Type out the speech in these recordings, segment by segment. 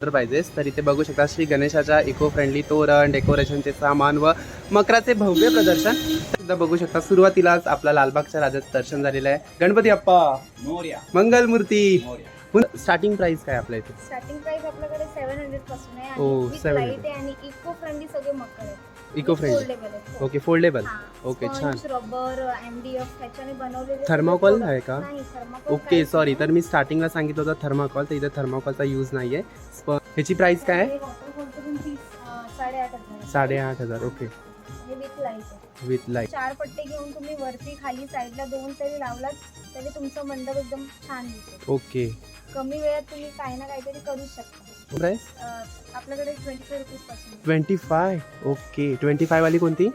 पाहिजेस तर इथे बघू शकता श्री गणेशाच्या इको फ्रेंडली तोरण डेकोरेशनचे सामान व मकराचे भव्य प्रदर्शन. सुद्धा बघू शकता सुरुवातीलाच आपला लालबागच्या राजाचं दर्शन झालेलं आहे. गणपती अप्पा मोर्या. मंगलमूर्ती. मोर्या. स्टार्टिंग प्राइस काय आपल्या इथे? स्टार्टिंग प्राइस आपल्याकडे सेव्हन हंड्रेडपासून आहे. हो, आणि with 700. light आहे आणि इको फ्रेंडली सगळे मकर आहेत. Eco friendly. Okay foldable. Okay, छान. रबर एमडीएफ ह्याच्याने बनवलेले Thermocol सगळे आहे का? थर्माकोल ओके सॉरी तर मी स्टार्टिंगला सांगितलं होतं थर्माकॉल तर इथे थर्माकॉलचा यूज नाही आहे ह्याची प्राइस काय आहे? साडेआठ हजार. Okay with light with light चार पट्टे घेऊन तुम्ही वरती खाली साईडला दोन तरी लावलात तरी तुमचं मंडप एकदम छान दिसेल. ओके कमी वेळात तुम्ही काही ना काहीतरी करू शकता. प्राइस अं, आपल्याकडे twenty five रुपीजपासून. Twenty five okay twenty five वाली कोणती?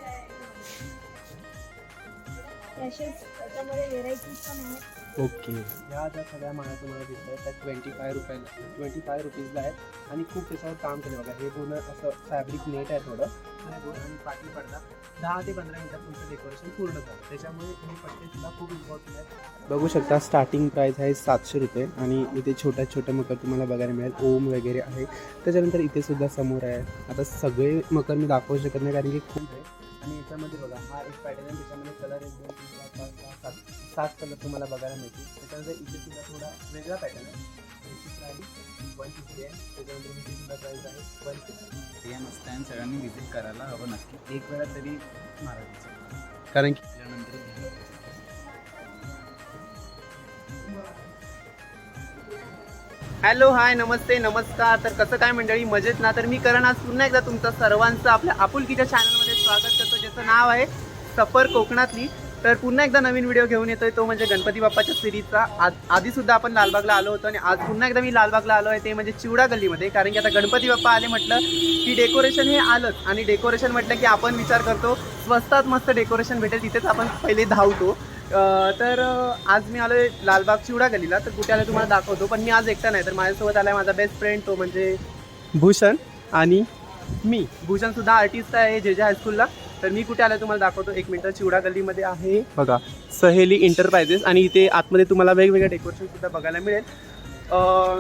तसेच त्याच्यामध्ये व्हेरायटीज पण आहेत ओके. ह्या ज्या सगळ्या माळा तुम्हाला दिसत आहेत त्या ट्वेंटी फाय रुपयाला. ट्वेंटी फाय रुपीजला आहेत आणि खूप त्याच्यावर काम केलं बघा. हे पूर्ण असं फॅब्रिक नेट आहे थोडं. आणि दोन पाठी पडदा. दहा ते पंधरा मिनिटात तुमचं डेकोरेशन पूर्ण झालं. त्याच्यामुळे हे पट्टे सुद्धा खूप इम्पॉर्टंट आहे. बघू शकता स्टार्टिंग प्राइस आहे सातशे रुपये आणि इथे छोट्या छोट्या मकर तुम्हाला बघायला मिळेल. ओम वगैरे आहे. त्याच्यानंतर इथे सुद्धा समोर आहे. आता सगळे मकर मी दाखवू शकत नाही कारण की खूप आहे. आणि याच्यामध्ये बघा हा एक पॅटर्न आहे. त्याच्यामध्ये कलर एक दोन तीन चार पाच सहा सात सात कलर तुम्हाला बघायला मिळतील. त्याच्यानंतर इथे सुद्धा थोडा वेगळा पॅटर्न आहे. त्याची प्राईस वन फिफ्टी आहे. त्याच्यानंतर इथे सुद्धा प्राईस आहे वन फिफ्टी मस्त आहे आणि सगळ्यांनी व्हिजिट करायला हवं नक्की. एक वेळा तरी महाराजांचं कारण की त्याच्यानंतर हॅलो हाय नमस्ते नमस्कार. तर कसं काय मंडळी? मजेत ना? तर मी करण आज पुन्हा एकदा तुमचं सर्वांचं आपल्या आपुलकीच्या चॅनलमध्ये स्वागत करतो. ज्याचं नाव आहे सफर कोकणातली. तर पुन्हा एकदा नवीन व्हिडिओ घेऊन येतोय तो म्हणजे गणपती बाप्पाच्या सिरीजचा आज आधीसुद्धा आपण लालबागला आलो होतो आणि आज पुन्हा एकदा मी लालबागला आलो आहे ते म्हणजे चिवडा गल्लीमध्ये. कारण की आता गणपती बाप्पा आले म्हटलं की डेकोरेशन हे आलंच. आणि डेकोरेशन म्हटलं की आपण विचार करतो स्वस्तात मस्त डेकोरेशन भेटेल तिथेच आपण पहिले धावतो. तर आज मी आलोय लालबाग चिवडा गलीला तर कुठे आलं तुम्हाला दाखवतो. पण मी आज एकटा नाही तर माझ्यासोबत आलाय माझा बेस्ट फ्रेंड तो म्हणजे भूषण आणि मी. भूषण सुद्धा आर्टिस्ट आहे जे जे हायस्कूलला तर मी कुठे आलोय तुम्हाला दाखवतो. एक मिनिट चिवडा गल्लीमध्ये आहे. बघा. सहेली इंटरप्राइजेस आणि इथे आतमध्ये तुम्हाला वेगवेगळे डेकोरेशन सुद्धा बघायला मिळेल.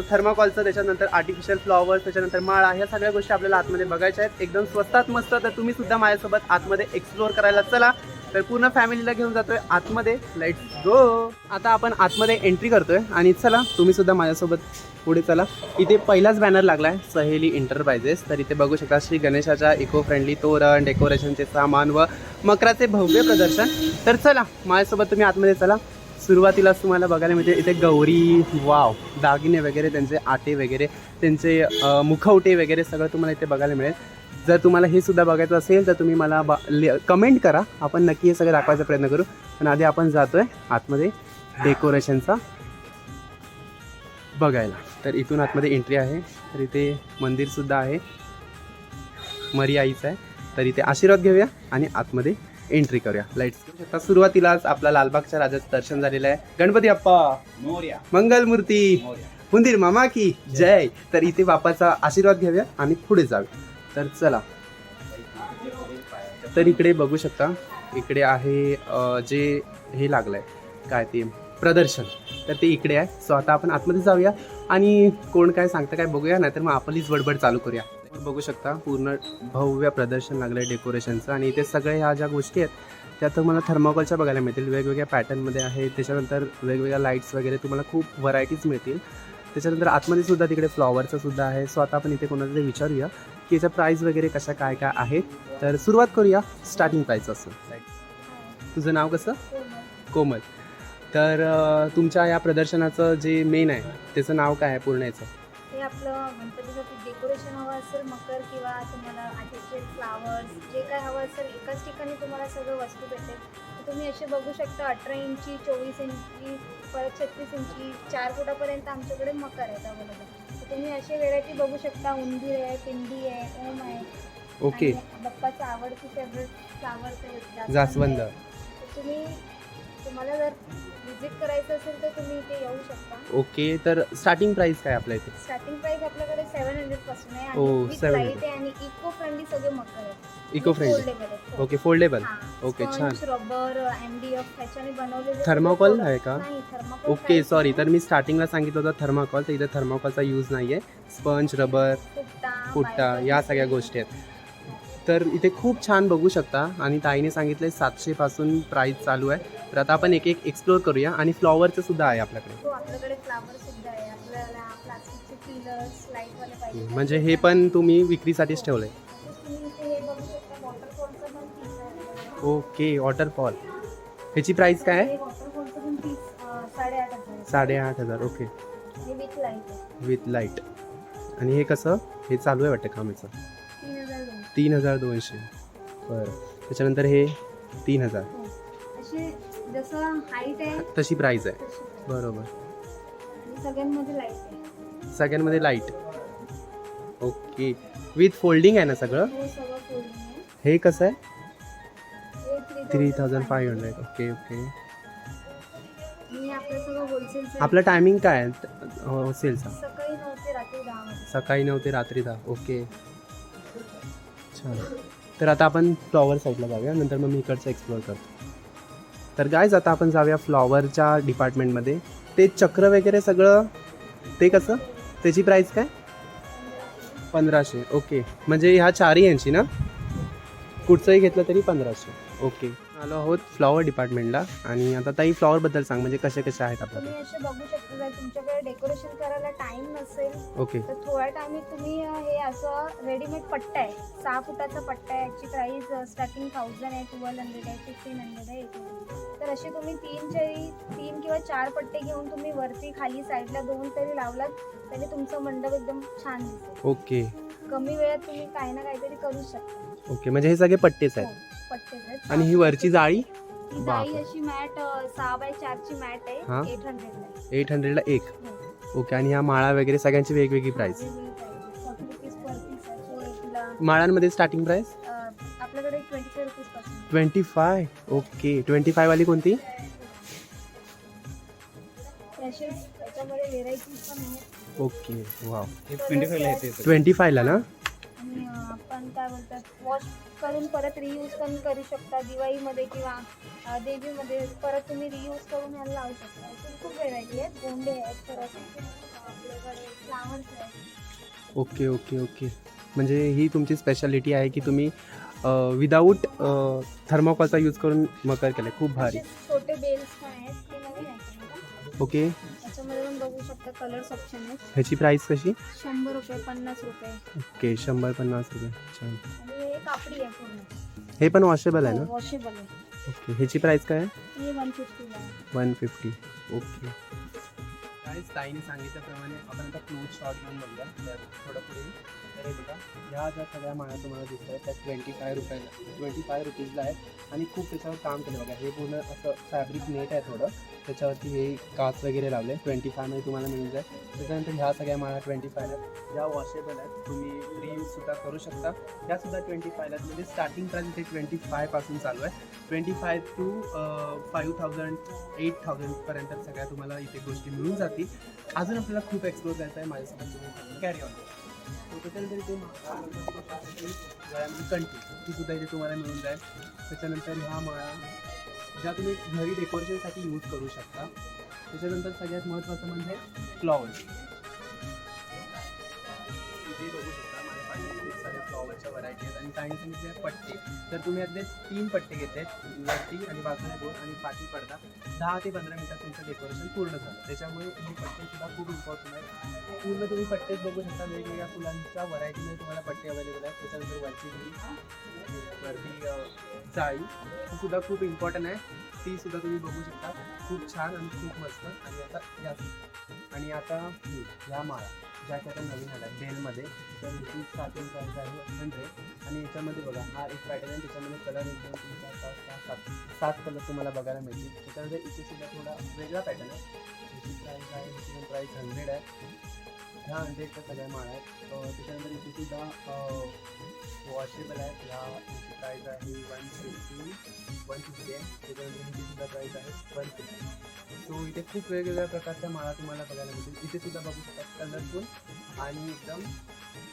थर्माकॉलचं त्याच्यानंतर आर्टिफिशियल फ्लॉवर्स त्याच्यानंतर माळा ह्या सगळ्या गोष्टी आपल्याला आतमध्ये बघायच्या आहेत. एकदम स्वस्तात मस्त. तर तुम्ही सुद्धा माझ्यासोबत आतमध्ये एक्सप्लोअर करायला चला. तर पूर्ण फॅमिलीला घेऊन जातोय आतमध्ये. लाइट गो आता आपण आतमध्ये एंट्री करतोय आणि चला तुम्ही सुद्धा माझ्यासोबत पुढे चला. इथे पहिलाच बॅनर लागलाय सहेली इंटरप्राइजेस तर इथे बघू शकता श्री गणेशाच्या इको फ्रेंडली तोरण डेकोरेशनचे सामान व मकराचे भव्य प्रदर्शन. तर चला माझ्यासोबत तुम्ही आतमध्ये चला. सुरुवातीलाच तुम्हाला बघायला मिळते इथे गौरी वाव दागिने वगैरे त्यांचे आटे वगैरे त्यांचे मुखवटे वगैरे सगळं तुम्हाला इथे बघायला मिळेल. जर तुम्हाला हे सुद्धा बघायचं असेल तर तुम्ही मला बा कमेंट करा. आपण नक्की हे सगळं दाखवायचा प्रयत्न करू. पण आधी आपण जातोय आतमध्ये डेकोरेशनचा बघायला. तर इथून आतमध्ये एंट्री आहे. तर इथे मंदिरसुद्धा आहे. मरी आईचं आहे. तर इथे आशीर्वाद घेऊया आणि आतमध्ये एंट्री करूया. लाईट्स शकता सुरुवातीलाच आपला लालबागच्या राजाचं दर्शन झालेलं आहे. गणपती अप्पा मोर्या. मंगलमूर्ती. हुंदीर मामा की जय. तर इथे बापाचा आशीर्वाद घेऊया आणि पुढे जाऊया. तर चला. तर इकडे बघू शकता इकडे आहे जे हे लागलंय. काय ते? प्रदर्शन. तर ते इकडे आहे. सो आता आपण आतमध्ये जाऊया आणि कोण काय सांगतं काय बघूया नाहीतर मग आपलीच बडबड चालू करूया. बघू शकता पूर्ण भव्य प्रदर्शन लागलं आहे डेकोरेशनचं आणि इथे सगळ्या ह्या ज्या गोष्टी आहेत त्या तुम्हाला थर्माकोलच्या बघायला मिळतील. वेगवेगळ्या पॅटर्नमध्ये आहे. त्याच्यानंतर वेगवेगळ्या लाईट्स वगैरे तुम्हाला खूप व्हरायटीज मिळतील. त्याच्यानंतर आतमध्ये सुद्धा तिकडे फ्लॉवरचं सुद्धा आहे. सो आता आपण इथे कोणाला तरी विचारूया. की याच्या प्राईस वगैरे कशा काय काय आहेत? तर सुरुवात करूया. स्टार्टिंग प्राईस असं तुझं नाव कसं? कोमल. तर तुमच्या या प्रदर्शनाचं जे मेन आहे त्याचं नाव काय आहे पूर्ण याचं? हे आपलं गणपतीसाठी डेकोरेशन हवं असेल मकर किंवा तुम्हाला फ्लावर्स जे काय हवं असेल एकाच ठिकाणी तुम्हाला सगळं वस्तू भेटेल. तर तुम्ही असे बघू शकता अठरा इंची चोवीस इंची परत छत्तीस इंची चार फुटापर्यंत आमच्याकडे मकर आहेत अवेलेबल तर तुम्ही असे व्हेरायटी बघू शकता. उंदीर आहे पिंडी आहे ओम आहे. ओके आणि बाप्पाचं आवडती फेवरेट फ्लावर जास्वंद तुम्ही तुम्हाला जर विजिट करायचं असेल तर तुम्ही इथे येऊ शकता ओके तर स्टार्टिंग प्राईस काय आपल्या इथे स्टार्टिंग प्राइस आपल्याकडे सेवन हंड्रेडपासून आहे ओ, आणि with 70. light आहे आणि इको फ्रेंडली सगळे मकर आहेत eco friendly. Okay foldable. Okay, छान. रबर एमडीएफ ह्याच्याने बनवलेले सगळे आहे का? नाही थर्माकोल ओके सॉरी तर मी स्टार्टिंगला सांगितलं होतं थर्माकॉल तर इथे थर्माकॉलचा यूज नाही आहे स्पंज रबर फुट्टा. या सगळ्या गोष्टी आहेत तर इथे खूप छान बघू शकता. आणि ताईने सांगितले सातशेपासून प्राईस चालू आहे. तर आता आपण एक एक एक्सप्लोर करूया. आणि फ्लॉवरचं सुद्धा आहे आपल्याकडे. हो आपल्याकडे फ्लावर सुद्धा आहे. आपल्याला प्लास्टिकचे पिलर्स लाइट वाले पाहिजे. म्हणजे हे पण तुम्ही विक्रीसाठीच ठेवलंय. तुम्ही इथे हे बघू शकता वॉटरफॉलचं पण पीस आहे. ओके वॉटरफॉल ह्याची प्राईस काय आहे? हे वॉटरफॉलचं पण पीस साडेआठ हजार साडेआठ हजार ओके. हे विथ लाइट आहे. विथ लाइट आणि हे कसं? हे चालू आहे वाटतं काम याचं तीन हजार दोनशे. बरं. त्याच्यानंतर हे तीन हजार. हो. असे जसं हाईट आहे तशी प्राईस आहे. बरोबर. सगळ्यांमध्ये लाइट आहे. सगळ्यांमध्ये लाइट ओके विथ फोल्डिंग आहे ना सगळं? हो हे कसं आहे? हे three thousand five hundred okay okay आपलं टायमिंग काय आहे? होलसेलचा सकाळी नऊ ते रात्री दहा वाजता. सकाळी नऊ ते रात्री दहा. ओके छान तर आता आपण फ्लॉवर साईडला जाऊया नंतर मग मी इकडचं एक्सप्लोअर करतो. तर गायज आता आपण जाऊया फ्लॉवरच्या डिपार्टमेंटमध्ये. ते चक्र वगैरे सगळं ते कसं? त्याची प्राईस काय? पंधराशे ओके म्हणजे ह्या चारही यांची ना? कुठचंही घेतलं तरी पंधराशे. ओके. आलो आहोत फ्लॉवर डिपार्टमेंटला. आणि आता ताई फ्लॉवरबद्दल सांग म्हणजे कसे कसे आहेत तुम्ही आपल्याकडे असे बघू शकता जर तुमच्याकडे डेकोरेशन करायला टाइम नसेल ओके. तर थोड्या टाइमीत तुम्ही अं, हे असं रेडीमेड पट्टा आहे. सहा फुटाचा पट्टा आहे. याची प्राईस स्टार्टिंग थाउजंड आहे ट्वेल्व हंड्रेड आहे फिफ्टीन हंड्रेड आहे तर असे तुम्ही तीन जरी तीन किंवा चार पट्टे घेऊन तुम्ही वरती खाली साईडला दोन तरी लावलात तरी तुमचं मंडप एकदम छान दिसेल. ओके. कमी वेळात तुम्ही काही ना काहीतरी करू शकता. ओके म्हणजे हे सगळे पट्टेच हो, आहेत. पट्टेच आहेत. आणि ही वरची जाळी? ही बापरे. अशी मॅट सहा बाय चारची मॅट हा. आहे एट हंड्रेडला एट हंड्रेडला एक? हो. ओके आणि ह्या माळा वगैरे सगळ्यांची वेगवेगळी price forty rupees per piece आहे So, तुला माळांमध्ये स्टार्टिंग प्राइस अं, आपल्याकडे twenty five रुपीजपासून. Twenty five okay twenty five वाली कोणती? तसेच त्याच्यामध्ये व्हेरायटीज पण आहेत ओके वाव हे ट्वेंटी फायला येते. ट्वेंटी फायला ना? आपण काय बोलतात वॉश करून परत रियूज पण करू शकता दिवाळीमध्ये किंवा देवीमध्ये. परत तुम्ही रियूज करून याला लावू शकता. खूप व्हेरायटी आहेत. गोंडे आहेत परत. आपल्याकडे फ्लावर्स आहेत ओके ओके ओके. म्हणजे ही तुमची स्पेशालिटी आहे की तुम्ही विदाऊट थर्मोकॉलचा यूज करून मकर केलं खूप भारी. छोटे बेल्स पण आहेत ते नवीन आहेत. ओके. कलर्स ऑप्शन आहेत. ह्याची प्राइस कशी? शंभर रुपये पन्नास रुपये. ओके शंभर पन्नास रुपये. छान. आणि हे कापडी आहे पूर्ण. हे पण वॉशेबल आहे ना? वॉशेबल आहे. ओके ह्याची प्राइस काय आहे? हे वन फिफ्टीला आहे. One fifty okay. गाईज ताईने सांगितल्याप्रमाणे आपण आता फ्लूट शॉट घेऊन बघूया. तर थोडं पुढे. तर हे बघा ह्या ज्या सगळ्या माळ्या तुम्हाला दिसत आहेत त्या ट्वेंटी फाय रुपयाला ट्वेंटी फाय रुपीजला आहेत. आणि खूप त्याच्यावर काम केलं बघा. हे पूर्ण असं फॅब्रिक नेट आहे थोडं. त्याच्यावरती हे काच वगैरे लावले. ट्वेंटी फायमध्ये तुम्हाला मिळून जाईल. त्याच्यानंतर ह्या सगळ्या माळा ट्वेंटी फायला आहेत वॉशेबल आहेत तुम्ही रियूजसुद्धा करू शकता. ह्यासुद्धा ट्वेंटी फायला म्हणजे स्टार्टिंग प्राईस इथे ट्वेंटी फायपासून चालू आहे. Twenty five two five thousand eight थाउजंडपर्यंत सगळ्या तुम्हाला इथे गोष्टी मिळून जातील. अजून आपल्याला खूप एक्सप्लोर करायचं आहे माझ्यासोबत. कॅरी ऑन त्याच्यानंतर इथे गळ्यामध्ये ती सुद्धा इथे तुम्हाला मिळून जाईल. त्याच्यानंतर ह्या माळा ज्या तुम्ही घरी डेकोरेशनसाठी यूज करू शकता. त्याच्यानंतर सगळ्यात महत्त्वाचं म्हणजे फ्लॉवर्स बघू शकता. प्रकारच्या व्हरायटी आहेत. आणि काही सांगितले पट्टे. तर तुम्ही यातले तीन पट्टे घेते वरती आणि बाजूला दोन आणि पाठी पडदा. दहा ते पंधरा मिनिटात तुमचं डेकोरेशन पूर्ण झालं. त्याच्यामुळे हे पट्टे सुद्धा खूप इम्पॉर्टंट आहे पूर्ण तुम्ही पट्टेच बघू शकता. वेगवेगळ्या फुलांच्या व्हरायटीमध्ये तुम्हाला पट्टे अवेलेबल आहेत. त्याच्यानंतर वरची वरती जाळी. सुद्धा खूप इम्पॉर्टंट आहे. ती सुद्धा तुम्ही बघू शकता. खूप छान आणि खूप मस्त. आणि आता या आणि आता या ह्या माळा. ज्या की आता नवीन आल्या डेलमध्ये तर ह्याची स्टार्टिंग प्राईस आहे हंड्रेड आणि याच्यामध्ये बघा हा एक पॅटर्न आहे त्याच्यामध्ये कलर एक दोन तीन चार पाच सहा सात सात कलर तुम्हाला बघायला मिळतील. त्याच्यामध्ये इथे सुद्धा थोडा वेगळा पॅटर्न आहे. ह्याची प्राईस आहे त्याची प्राईस हंड्रेड आहे. ह्या हंड्रेडच्या सगळ्या माळ आहेत. त्याच्यानंतर इथे सुद्धा हो, वॉशेबल आहेत ह्या ह्याची प्राईज आहे. वन फिफ्टी वन फिफ्टी आहे. त्याच्यानंतर प्राईज आहे. वन फिफ्टी सो इथे खूप वेगवेगळ्या प्रकारच्या माळा तुम्हाला बघायला मिळतील. इथे सुद्धा बघू शकतात कलरफुल आणि एकदम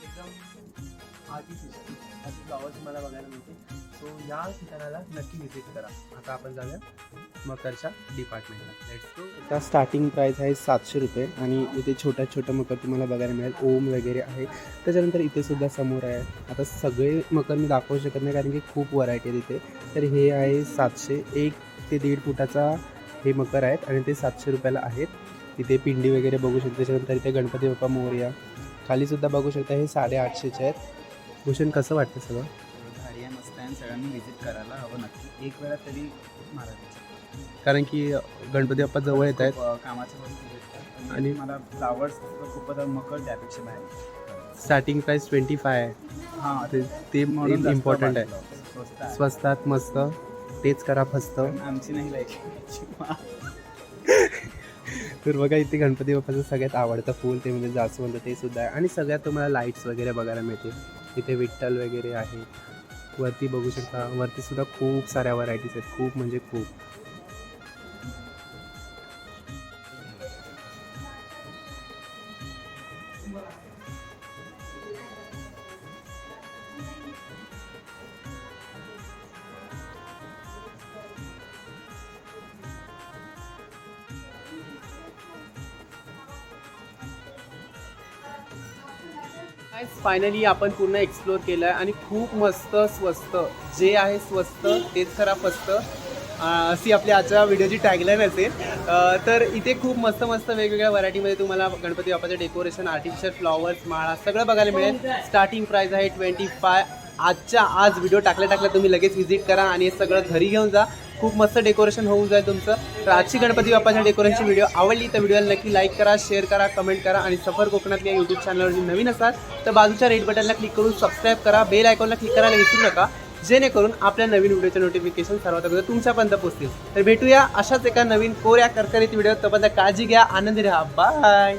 एकदम आर्टिफिशियल असे फ्लॉवर्स तुम्हाला बघायला मिळतील. सो या ठिकाणाला नक्की व्हिजिट करा. आता आपण जाऊया मकरच्या डिपार्टमेंटला लेट्स गो आता स्टार्टिंग प्राईस आहे सातशे रुपये आणि इथे छोट्या छोट्या मकर तुम्हाला बघायला मिळेल. ओम वगैरे आहे. त्याच्यानंतर इथे सुद्धा समोर आहे. आता सगळे मकर मी दाखवू शकत नाही कारण की खूप व्हरायटी आहे तिथे तर हे आहे सातशे एक ते दीड फुटाचा हे मकर आहेत आणि ते सातशे रुपयाला आहेत. इथे पिंडी वगैरे बघू शकता. त्याच्यानंतर इथे गणपती बाप्पा मोर्या. खाली सुद्धा बघू शकता हे साडे आठशेचे आहेत. भूषण कसं वाटतं सगळं? आणि सगळ्यांनी व्हिजिट करायला हवं नक्की. एक वेळा तरी महाराजांचं कारण की गणपती बाप्पा जवळ येत आहेत. कामाचं पण आणि- मला फ्लावर्स खूपच मकर त्यापेक्षा बाहेर स्टार्टिंग प्राईस ट्वेंटी फाय आहे हां ते ते म्हणून इम्पॉर्टंट आहे. स्वस्तात मस्त. तेच करा फस्त. आमची नाही लाईक तर बघा इथे गणपती बाप्पाचं सगळ्यात आवडतं फूल ते म्हणजे जास्वंद ते सुद्धा आहे. आणि सगळ्यात तुम्हाला लाईट्स वगैरे बघायला मिळते इथे विठ्ठल वगैरे आहे. वरती बघू शकता. वरती सुद्धा खूप साऱ्या व्हरायटीज आहेत. खूप म्हणजे खूप. फायनली आपण पूर्ण एक्सप्लोर केलं आहे आणि खूप मस्त स्वस्त. जे आहे स्वस्त तेच खरा फस्त अशी आपली आजच्या व्हिडिओची टॅगलाईन असेल. तर इथे खूप मस्त मस्त वेगवेगळ्या व्हरायटीमध्ये तुम्हाला गणपती बाप्पाचं डेकोरेशन आर्टिफिशियल फ्लॉवर्स माळा सगळं बघायला मिळेल. स्टार्टिंग प्राईस आहे ट्वेंटी फाय आजच्या आज व्हिडिओ टाकल्या टाकल्या तुम्ही लगेच व्हिजिट करा आणि हे सगळं घरी घेऊन जा. खूप मस्त डेकोरेशन होऊन जाईल तुमचं. तर आजची गणपती बाप्पाच्या डेकोरेशनची व्हिडिओ आवडली तर व्हिडिओला नक्की लाईक करा शेअर करा कमेंट करा आणि सफर कोकणात या यूट्यूब चॅनलवर नवीन असाल तर बाजूच्या रेड बटनला क्लिक करून सबस्क्राईब करा बेल आयकॉनला क्लिक करायला विसरू नका. जेणेकरून आपल्या नवीन व्हिडिओचे नोटिफिकेशन सर्वात अगोदर तुमच्यापर्यंत पोहोचतील. तर भेटूया अशाच एका नवीन कोऱ्या करकरीत व्हिडिओ तोपर्यंत काळजी घ्या आनंदी राहा. बाय